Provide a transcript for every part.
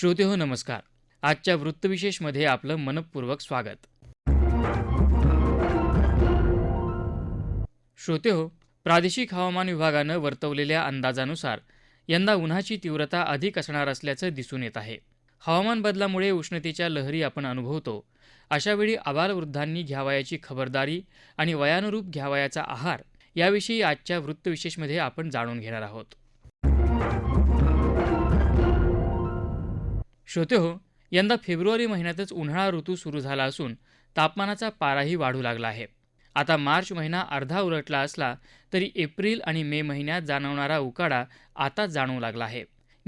श्रोते हो नमस्कार. आजच्या वृत्तविशेषमध्ये आपलं मनपूर्वक स्वागत. श्रोते हो प्रादेशिक हवामान विभागानं वर्तवलेल्या अंदाजानुसार यंदा उन्हाची तीव्रता अधिक असणार असल्याचं दिसून येत आहे. हवामान बदलामुळे उष्णतेच्या लहरी आपण अनुभवतो. अशावेळी आबालवृद्धांनी घ्यावयाची खबरदारी आणि वयानुरूप घ्यावयाचा आहार याविषयी आजच्या वृत्तविशेषमध्ये आपण जाणून घेणार आहोत. श्रोते हो यंदा फेब्रुवारी महिन्यातच उन्हाळा ऋतू सुरू झाला असून तापमानाचा पाराही वाढू लागला आहे. आता मार्च महिना अर्धा उलटला असला तरी एप्रिल आणि मे महिन्यात जाणवणारा उकाडा आता जाणवू लागला आहे.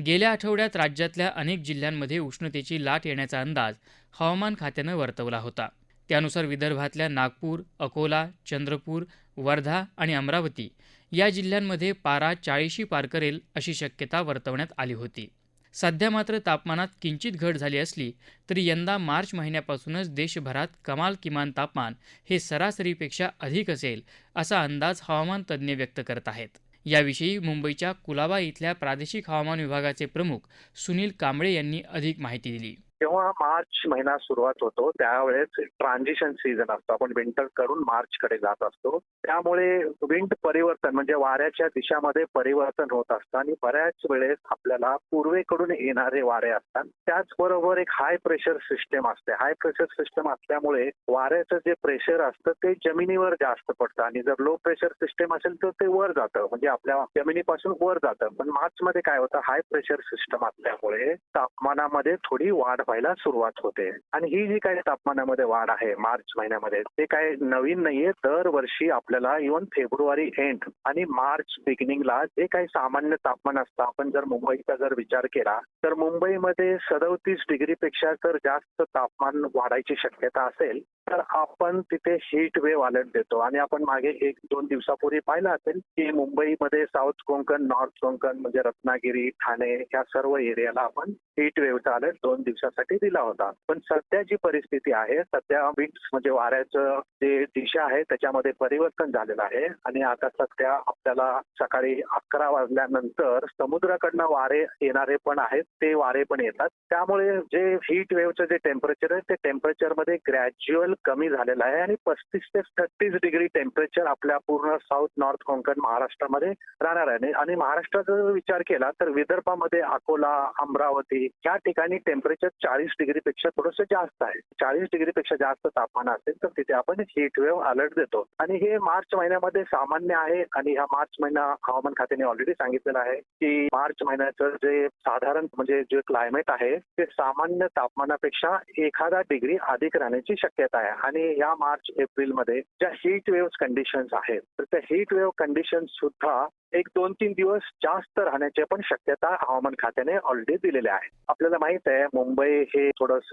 गेल्या आठवड्यात राज्यातल्या अनेक जिल्ह्यांमध्ये उष्णतेची लाट येण्याचा अंदाज हवामान खात्यानं वर्तवला होता. त्यानुसार विदर्भातल्या नागपूर अकोला चंद्रपूर वर्धा आणि अमरावती या जिल्ह्यांमध्ये पारा चाळीशी पार करेल अशी शक्यता वर्तवण्यात आली होती. सध्या मात्र तापमानात किंचित घट झाली असली तरी यंदा मार्च महिन्यापासूनच देशभरात कमाल किमान तापमान हे सरासरीपेक्षा अधिक असेल असा अंदाज हवामान तज्ज्ञ व्यक्त करत आहेत. याविषयी मुंबईच्या कुलाबा इथल्या प्रादेशिक हवामान विभागाचे प्रमुख सुनील कांबळे यांनी अधिक माहिती दिली. जेव्हा मार्च महिना सुरुवात होतो त्यावेळेस ट्रान्झिशन सीझन असतो. आपण विंटर करून मार्च कडे जात असतो. त्यामुळे विंड परिवर्तन म्हणजे वाऱ्याच्या दिशामध्ये परिवर्तन होत असतं आणि बऱ्याच वेळेस आपल्याला पूर्वेकडून येणारे वारे असतात. त्याचबरोबर एक हाय प्रेशर सिस्टम असते. हाय प्रेशर सिस्टम असल्यामुळे वाऱ्याचं जे प्रेशर असतं ते जमिनीवर जास्त पडतं. आणि जर लो प्रेशर सिस्टम असेल तर ते वर जातं. म्हणजे आपल्या जमिनीपासून वर जातं. पण मार्च मध्ये काय होतं? हाय प्रेशर सिस्टम असल्यामुळे तापमानामध्ये थोडी वाढ व्हायला सुरुवात होते. आणि ही जी काही तापमानामध्ये वाढ आहे मार्च महिन्यामध्ये ते काय नवीन नाहीये. दरवर्षी आपल्याला इव्हन फेब्रुवारी एंड आणि मार्च बिगिनिंगला जे काही सामान्य तापमान असतं आपण जर मुंबईचा जर विचार केला तर मुंबईमध्ये सदोतीस डिग्रीपेक्षा जर जास्त तापमान वाढायची शक्यता असेल तर आपण तिथे हीट वेव्ह अलर्ट देतो. आणि आपण मागे एक दोन दिवसापूर्वी पाहिलं असेल की मुंबईमध्ये साऊथ कोकण नॉर्थ कोकण म्हणजे रत्नागिरी ठाणे या सर्व एरियाला आपण हीट वेव्हचा अलर्ट दोन दिवसासाठी दिला होता. पण सध्या जी परिस्थिती आहे सध्या विंड्स म्हणजे वाऱ्याचं जे दिशा आहे त्याच्यामध्ये परिवर्तन झालेलं आहे. आणि आता सध्या आपल्याला सकाळी अकरा वाजल्यानंतर समुद्राकडनं वारे येणारे पण आहेत ते वारे पण येतात. त्यामुळे जे हीट वेव्हचं जे टेम्परेचर आहे ते टेम्परेचरमध्ये ग्रॅज्युअल बदल कमी झालेला आहे आणि पस्तीस ते छत्तीस डिग्री टेम्परेचर आपल्या पूर्ण साऊथ नॉर्थ कोकण महाराष्ट्रामध्ये राहणार आहे. आणि महाराष्ट्राचा जर विचार केला तर विदर्भामध्ये अकोला अमरावती या ठिकाणी टेम्परेचर चाळीस डिग्रीपेक्षा थोडंसं जास्त आहे. चाळीस डिग्रीपेक्षा जास्त तापमान असेल तर तिथे आपण हीट वेव्ह अलर्ट देतो. आणि हे मार्च महिन्यामध्ये सामान्य आहे आणि हा मार्च महिना हवामान खात्याने ऑलरेडी सांगितलेलं आहे की मार्च महिन्याचं जे साधारण म्हणजे जे क्लायमेट आहे ते सामान्य तापमानापेक्षा एखादा डिग्री अधिक राहण्याची शक्यता आहे. आणि या मार्च एप्रिलमध्ये ज्या हीट वेव्ह कंडिशन्स आहेत तर त्या हीट वेव्ह कंडिशन सुद्धा एक दोन तीन दिवस जास्त राहण्याची पण शक्यता हवामान खात्याने ऑलरेडी दिलेल्या आहे. आपल्याला माहीत आहे मुंबई हे थोडस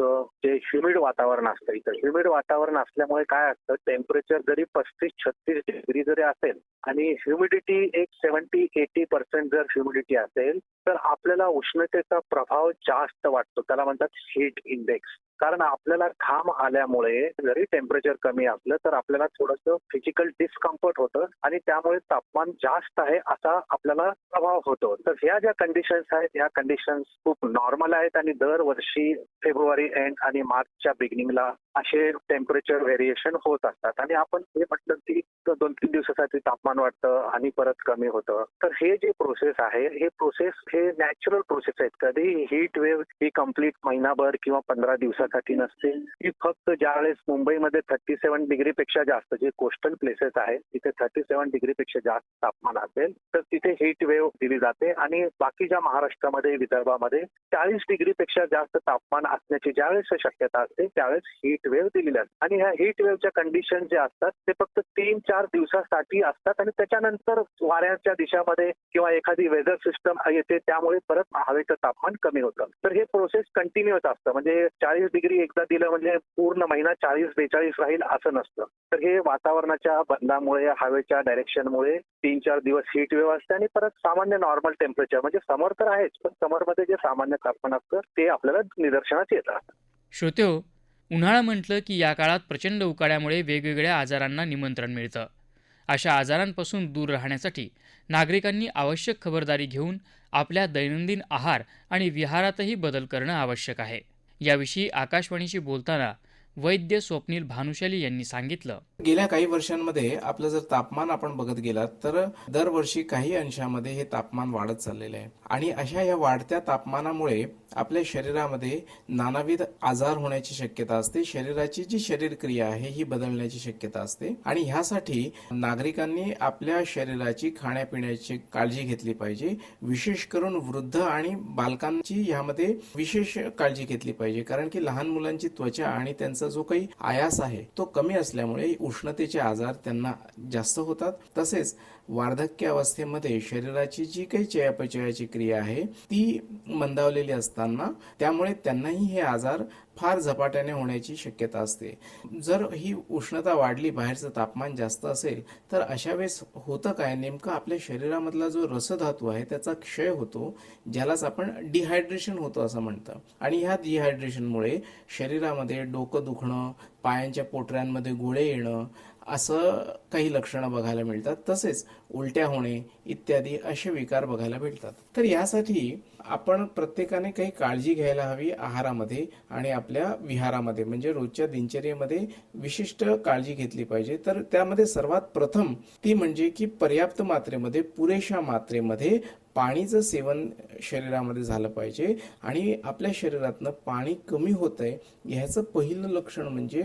जे ह्युमिड वातावरण असतं इथं ह्युमिड वातावरण असल्यामुळे काय असतं टेम्परेचर जरी पस्तीस छत्तीस डिग्री जरी असेल आणि ह्युमिडिटी एक सेव्हन्टी एटी पर्सेंट जर ह्युमिडिटी असेल तर आपल्याला उष्णतेचा प्रभाव जास्त वाटतो. त्याला म्हणतात हीट इंडेक्स कारण आपल्याला घाम आल्यामुळे जरी टेम्परेचर कमी असलं तर आपल्याला थोडंसं फिजिकल डिस्कम्फर्ट होतं आणि त्यामुळे तापमान जास्त आहे असा आपल्याला प्रभाव होतो. तर ह्या ज्या कंडिशन्स आहेत ह्या कंडिशन्स खूप नॉर्मल आहेत आणि दरवर्षी फेब्रुवारी एंड आणि मार्चच्या बिगिनिंगला असे टेम्परेचर व्हेरिएशन होत असतात. आणि आपण हे म्हटलं की दोन तीन दिवसासाठी तापमान वाटतं आणि परत कमी होतं. तर हे जे प्रोसेस आहे हे प्रोसेस हे नॅचरल प्रोसेस आहेत. कधी हीट वेव्ह ही कंप्लीट महिनाभर किंवा पंधरा दिवसासाठी नसते. ही फक्त ज्यावेळेस मुंबईमध्ये थर्टी सेव्हन डिग्री पेक्षा जास्त जे कोस्टल प्लेसेस आहेत तिथे थर्टी सेव्हन डिग्री पेक्षा जास्त तापमान असेल तर तिथे हीट वेव्ह दिली जाते आणि बाकीच्या महाराष्ट्रामध्ये विदर्भामध्ये चाळीस डिग्री पेक्षा जास्त तापमान असण्याची ज्यावेळेस शक्यता असते त्यावेळेस हीट वेव्ह दिलेली असते. आणि ह्या हीट वेव्हच्या कंडिशन जे असतात ते फक्त तीन चार दिवसासाठी असतात आणि त्याच्यानंतर वाऱ्याच्या दिशामध्ये किंवा एखादी वेदर सिस्टम येते त्यामुळे परत हवेचं तापमान कमी होतं. तर हे प्रोसेस कंटिन्युअस असतं. म्हणजे चाळीस डिग्री एकदा दिलं म्हणजे पूर्ण महिना चाळीस बेचाळीस राहील असं नसतं. तर हे वातावरणाच्या बदलामुळे हवेच्या डायरेक्शनमुळे तीन चार दिवस हीट वेव्ह व्यवस्था आणि परत सामान्य नॉर्मल टेम्परेचर म्हणजे समर तर आहेच पण समरमध्ये जे सामान्य तापमान असतं ते आपल्याला निदर्शनास येतात. श्रोते हो उन्हाळा म्हटलं की या काळात प्रचंड उकाड्यामुळे वेगवेगळ्या आजारांना निमंत्रण मिळतं. अशा आजारांपासून दूर राहण्यासाठी नागरिकांनी आवश्यक खबरदारी घेऊन आपल्या दैनंदिन आहार आणि विहारातही बदल करणं आवश्यक आहे. याविषयी आकाशवाणीशी बोलताना वैद्य स्वप्नील भानुशाली यांनी सांगितलं. गेल्या काही वर्षांमध्ये आपलं जर तापमान आपण बघत गेलात तर दरवर्षी काही अंशामध्ये हे तापमान वाढत चाललेलं आहे. आणि अशा या वाढत्या तापमानामुळे आपल्या शरीरामध्ये नानाविध आजार होण्याची शक्यता असते. शरीराची जी शरीरक्रिया आहे ही बदलण्याची शक्यता असते. आणि ह्यासाठी नागरिकांनी आपल्या शरीराची खाण्यापिण्याची काळजी घेतली पाहिजे. विशेष करून वृद्ध आणि बालकांची ह्यामध्ये विशेष काळजी घेतली पाहिजे. कारण की लहान मुलांची त्वचा आणि त्यांचं जो काही आयास आहे तो कमी असल्यामुळे उष्णतेचे आजार त्यांना जास्त होतात. तसेच वार्धक्य अवस्थेमध्ये शरीराची जी काही चयापचयाची क्रिया आहे ती मंदावलेली असताना त्यामुळे त्यांनाही हे आजार फार झपाट्याने होण्याची शक्यता असते. जर ही उष्णता वाढली बाहेरचं तापमान जास्त असेल तर अशा वेळेस होतं काय? नेमकं आपल्या शरीरामधला जो रसधातू आहे त्याचा क्षय होतो ज्यालाच आपण डिहायड्रेशन होतं असं म्हणतं. आणि ह्या डिहायड्रेशनमुळे शरीरामध्ये डोकं दुखणं पायांच्या पोटऱ्यांमध्ये गोळे येणं असं काही लक्षणं बघायला मिळतात. तसेच उलट्या होणे इत्यादी असे विकार बघायला मिळतात. तर यासाठी आपण प्रत्येकाने काही काळजी घ्यायला हवी आहारामध्ये आणि आपल्या विहारामध्ये म्हणजे रोजच्या दिनचर्येमध्ये विशिष्ट काळजी घेतली पाहिजे. तर त्यामध्ये सर्वात प्रथम ती म्हणजे की पर्याप्त मात्रेमध्ये पुरेशा मात्रेमध्ये पाणीचं सेवन शरीरामध्ये झालं पाहिजे आणि आपल्या शरीरातनं पाणी कमी होत आहे ह्याचं पहिलं लक्षण म्हणजे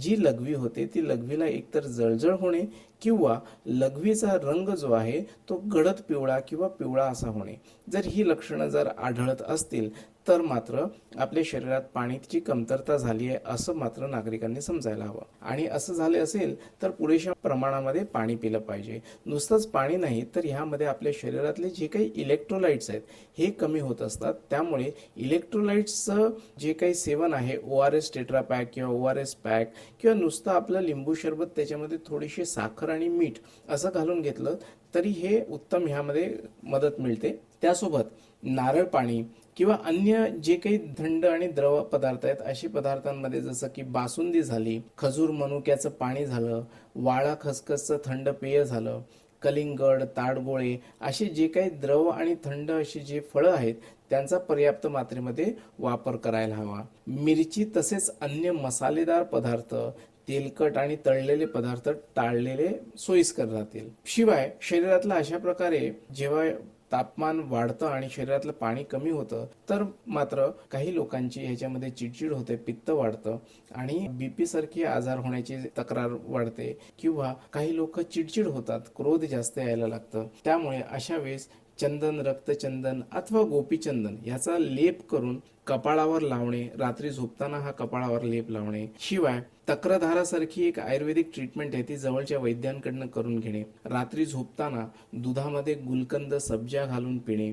जी लघवी होते ती लघवीला एकतर जळजळ होणे किंवा लघवीचा रंग जो आहे तो गडद पिवळा किंवा पिवळा असा होणे. जर ही लक्षणं जर आढळत असतील तर मात्र आपल्या शरीरात पाण्याची कमतरता झाली आहे असं मात्र नागरिकांनी समजायला हवं. आणि असं झाले असेल तर पुरेशा प्रमाणामध्ये पाणी पिलं पाहिजे. नुसतंच पाणी नाही तर ह्यामध्ये आपल्या शरीरातले जे काही इलेक्ट्रोलाइट्स आहेत हे कमी होत असतात. त्यामुळे इलेक्ट्रोलाइट्सचं जे काही सेवन आहे O R S tetra pack किंवा ओ आर एस पॅक किंवा नुसतं आपलं लिंबू सरबत त्याच्यामध्ये थोडीशी साखर आणि मीठ असं घालून घेतलं तरी हे उत्तम ह्यामध्ये मदत मिळते. त्यासोबत नारळ पाणी किंवा अन्य जे काही थंड आणि द्रव पदार्थ आहेत अशी पदार्थांमध्ये जसं की बासुंदी झाली खजूर मनुक्याचं पाणी झालं वाळा खसखसचं थंड पेय झालं कलिंगड ताडगोळे असे जे काही द्रव आणि थंड अशी जे फळं आहेत त्यांचा पर्याप्त मात्रेमध्ये वापर करायला हवा. मिरची तसेच अन्य मसालेदार पदार्थ तेलकट आणि तळलेले पदार्थ टाळलेले सोयीस्कर राहतील. शिवाय शरीरातला अशा प्रकारे जेव्हा तापमान वाढतं आणि शरीरातलं पाणी कमी होतं तर मात्र काही लोकांची ह्याच्यामध्ये चिडचिड होते पित्त वाढतं आणि बीपी सारखी आजार होण्याची तक्रार वाढते किंवा काही लोक चिडचिड होतात क्रोध जास्त यायला लागतं. त्यामुळे अशा वेळेस चंदन रक्तचंदन अथवा गोपीचंदन याचा लेप करून कपाळावर लावणे रात्री झोपताना हा कपाळावर लेप लावणे. शिवाय तक्रधारासारखी एक आयुर्वेदिक ट्रीटमेंट आहे ती जवळच्या वैद्यांकडनं करून घेणे. रात्री झोपताना दुधामध्ये गुलकंद सब्जा घालून पिणे.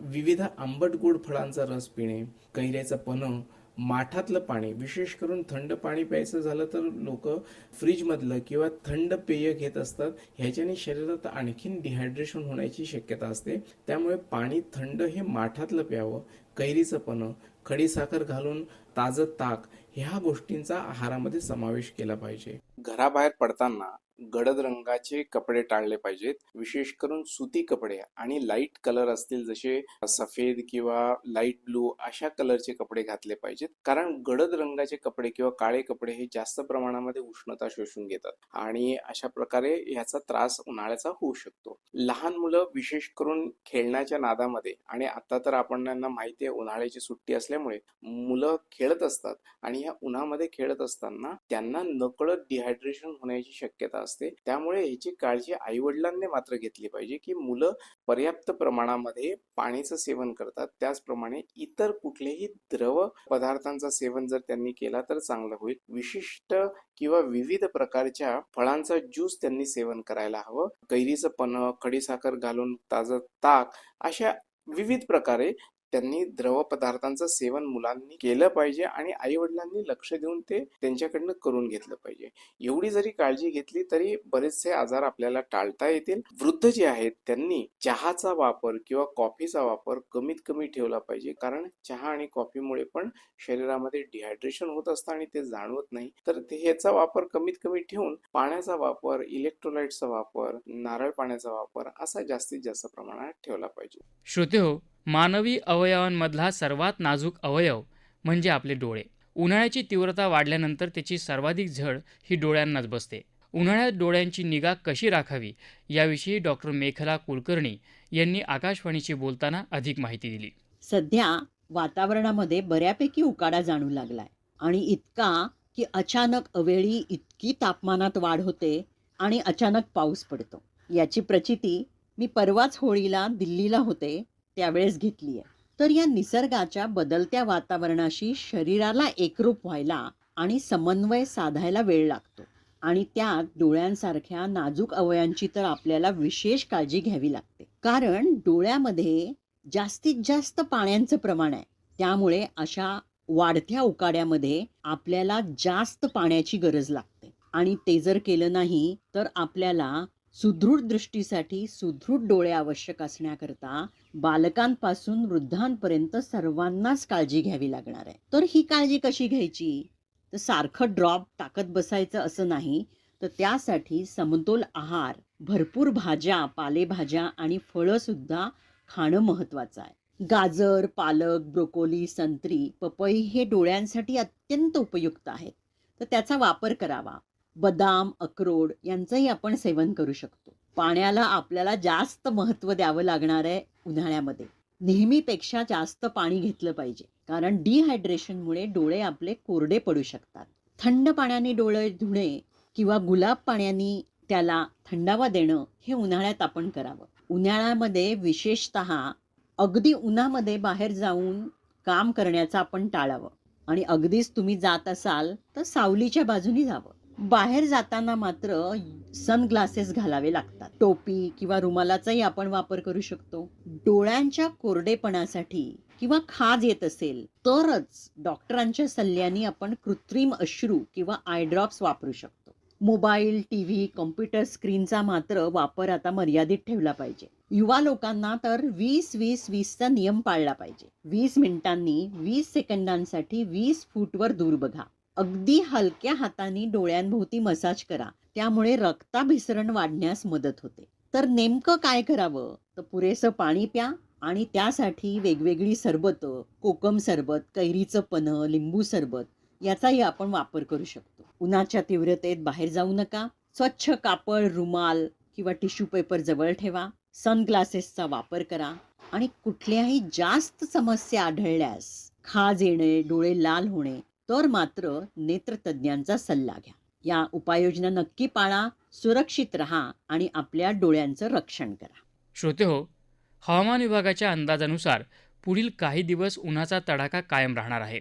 विविध आंबट गोड फळांचा रस पिणे. कैऱ्याचं पन्ह माठातलं पाणी विशेष करून थंड पाणी प्यायचं झालं तर लोक फ्रीजमधलं किंवा थंड पेय घेत असतात ह्याच्याने शरीरात आणखीन डिहायड्रेशन होण्याची शक्यता असते. त्यामुळे पाणी थंड हे माठातलं प्यावं कैरीचं पण खडीसाखर घालून ताजं ताक ह्या गोष्टींचा आहारामध्ये समावेश केला पाहिजे. घराबाहेर पडताना गडद रंगाचे कपडे टाळले पाहिजेत. विशेष करून सुती कपडे आणि लाइट कलर असतील जसे सफेद किंवा लाइट ब्लू अशा कलरचे कपडे घातले पाहिजेत. कारण गडद रंगाचे कपडे किंवा काळे कपडे हे जास्त प्रमाणामध्ये उष्णता शोषून घेतात आणि अशा प्रकारे याचा त्रास उन्हाळ्याचा होऊ शकतो. लहान मुलं विशेष करून खेळण्याच्या नादामध्ये आणि आता तर आपण त्यांना माहिती आहे उन्हाळ्याची सुट्टी असल्यामुळे मुलं खेळत असतात आणि ह्या उन्हामध्ये खेळत असताना त्यांना नकळत डिहायड्रेशन होण्याची शक्यता असते. त्यामुळे ह्याची काळजी आई वडिलांनी मात्र घेतली पाहिजे की मुलं पर्याप्त प्रमाणामध्ये पाण्याचं सेवन करतात. त्याचप्रमाणे इतर कुठलेही द्रव पदार्थांचा सेवन जर त्यांनी केला तर चांगलं होईल. विशिष्ट किंवा विविध प्रकारच्या फळांचा ज्यूस त्यांनी सेवन करायला हवं. कैरीचं पन्ह खडीसाखर घालून ताजं ताक अशा विविध प्रकारे त्यांनी द्रव पदार्थांचं सेवन मुलांनी केलं पाहिजे आणि आई वडिलांनी लक्ष देऊन ते त्यांच्याकडनं करून घेतलं पाहिजे. एवढी जरी काळजी घेतली तरी बरेचसे आजार आपल्याला टाळता येतील. वृद्ध जे आहेत त्यांनी चहाचा वापर किंवा कॉफीचा वापर कमीत कमी ठेवला पाहिजे. कारण चहा आणि कॉफीमुळे पण शरीरामध्ये डिहायड्रेशन होत असतं आणि ते जाणवत नाही. तर ह्याचा वापर कमीत कमी ठेवून पाण्याचा वापर इलेक्ट्रोलाइटचा वापर नारळ पाण्याचा वापर असा जास्तीत जास्त प्रमाणात ठेवला पाहिजे. श्रोते हो मानवी अवयवांमधला सर्वात नाजूक अवयव म्हणजे आपले डोळे. उन्हाळ्याची तीव्रता वाढल्यानंतर त्याची सर्वाधिक झळ ही डोळ्यांनाच बसते. उन्हाळ्यात डोळ्यांची निगा कशी राखावी याविषयी डॉक्टर मेखला कुलकर्णी यांनी आकाशवाणीशी बोलताना अधिक माहिती दिली. सध्या वातावरणामध्ये बऱ्यापैकी उकाडा जाणू लागलाय आणि इतका की अचानक अवेळी इतकी तापमानात वाढ होते आणि अचानक पाऊस पडतो. याची प्रचिती मी परवाच होळीला दिल्लीला होते त्यावेळेस घेतली आहे तर या निसर्गाच्या बदलत्या वातावरणाशी शरीराला एकरूप व्हायला आणि समन्वय साधायला वेळ लागतो. आणि त्यात डोळ्यांसारख्या नाजूक अवयांची तर आपल्याला विशेष काळजी घ्यावी लागते. कारण डोळ्यामध्ये जास्तीत जास्त पाण्याचं प्रमाण आहे. त्यामुळे अशा वाढत्या उकाड्यामध्ये आपल्याला जास्त पाण्याची गरज लागते. आणि ते जर केलं नाही तर आपल्याला सुदृढ दृष्टीसाठी सुदृढ डोळे आवश्यक असण्याकरता बालकांपासून वृद्धांपर्यंत सर्वांनाच काळजी घ्यावी लागणार आहे. तर ही काळजी कशी घ्यायची? तर सारखं ड्रॉप टाकत बसायचं असं नाही तर त्यासाठी समतोल आहार भरपूर भाज्या पालेभाज्या आणि फळंसुद्धा खाणं महत्वाचं आहे. गाजर पालक ब्रोकोली संत्री पपई हे डोळ्यांसाठी अत्यंत उपयुक्त आहेत. तर त्याचा वापर करावा. बदाम अक्रोड यांचंही आपण सेवन करू शकतो. पाण्याला आपल्याला जास्त महत्त्व द्यावं लागणार आहे उन्हाळ्यामध्ये. नेहमीपेक्षा जास्त पाणी घेतलं पाहिजे. कारण डिहायड्रेशनमुळे डोळे आपले कोरडे पडू शकतात. थंड पाण्याने डोळे धुणे किंवा गुलाब पाण्याने त्याला थंडावा देणं हे उन्हाळ्यात आपण करावं. उन्हाळ्यामध्ये विशेषत अगदी उन्हामध्ये बाहेर जाऊन काम करण्याचं आपण टाळावं. आणि अगदीच तुम्ही जात असाल तर सावलीच्या बाजूनी जावं. बाहेर जाताना मात्र सनग्लासेस घालावे लागतात. टोपी किंवा रुमालाचाही आपण वापर करू शकतो. डोळ्यांच्या कोरडेपणासाठी किंवा खाज येत असेल तरच डॉक्टरांच्या सल्ल्याने आपण कृत्रिम अश्रू किंवा आय ड्रॉप्स वापरू शकतो. मोबाईल टी व्ही कॉम्प्युटर स्क्रीनचा मात्र वापर आता मर्यादित ठेवला पाहिजे. युवा लोकांना तर वीस वीस वीसचा नियम पाळला पाहिजे. वीस मिनिटांनी वीस सेकंदांसाठी वीस फूटवर दूर बघा. अगदी हलक्या हाताने डोळ्यांभोवती मसाज करा. त्यामुळे रक्ताभिसरण वाढण्यास मदत होते. तर नेमकं काय करावं? तर पुरेसं पाणी प्या आणि त्यासाठी वेगवेगळी सरबतं कोकम सरबत कैरीचं पन्ह लिंबू सरबत याचाही आपण वापर करू शकतो. उन्हाच्या तीव्रतेत बाहेर जाऊ नका. स्वच्छ कापड रुमाल किंवा टिश्यू पेपर जवळ ठेवा. सनग्लासेसचा वापर करा आणि कुठल्याही जास्त समस्या आढळल्यास खाज येणे डोळे लाल होणे तर मात्र नेत्रतज्ञांचा सल्ला घ्या. या उपाययोजना नक्की पाळा सुरक्षित रहा आणि आपल्या डोळ्यांचं रक्षण करा. श्रोते हो हवामान विभागाच्या अंदाजानुसार पुढील काही दिवस उन्हाचा तडाखा कायम राहणार आहे.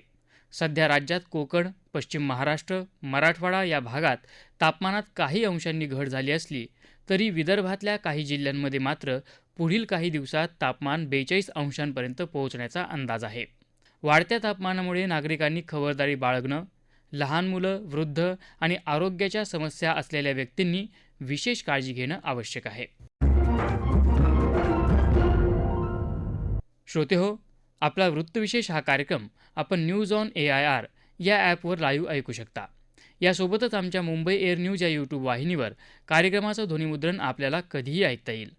सध्या राज्यात कोकण पश्चिम महाराष्ट्र मराठवाडा या भागात तापमानात काही अंशांनी घट झाली असली तरी विदर्भातल्या काही जिल्ह्यांमध्ये मात्र पुढील काही दिवसात तापमान बेचाळीस अंशांपर्यंत पोहोचण्याचा अंदाज आहे. वाढत्या तापमानामुळे नागरिकांनी खबरदारी बाळगणं लहान मुलं वृद्ध आणि आरोग्याच्या समस्या असलेल्या व्यक्तींनी विशेष काळजी घेणं आवश्यक आहे. श्रोते हो आपला वृत्तविशेष हा कार्यक्रम आपण news on A I R या ॲपवर लाईव्ह ऐकू शकता. यासोबतच आमच्या मुंबई एअर न्यूज या यूट्यूब वाहिनीवर कार्यक्रमाचं ध्वनिमुद्रण आपल्याला कधीही ऐकता येईल.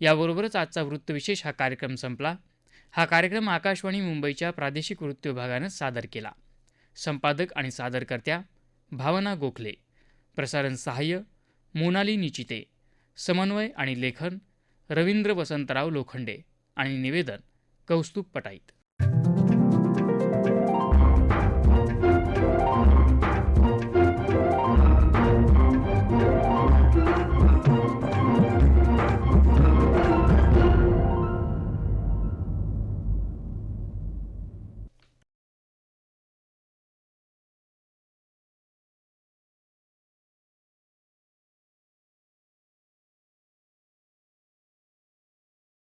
याबरोबरच आजचा वृत्तविशेष हा कार्यक्रम संपला. हा कार्यक्रम आकाशवाणी मुंबईच्या प्रादेशिक वृत्त विभागानं सादर केला. संपादक आणि सादरकर्त्या भावना गोखले. प्रसारण सहाय्य मोनाली निचिते. समन्वय आणि लेखन रवींद्र वसंतराव लोखंडे आणि निवेदन कौस्तुभ पटाईत.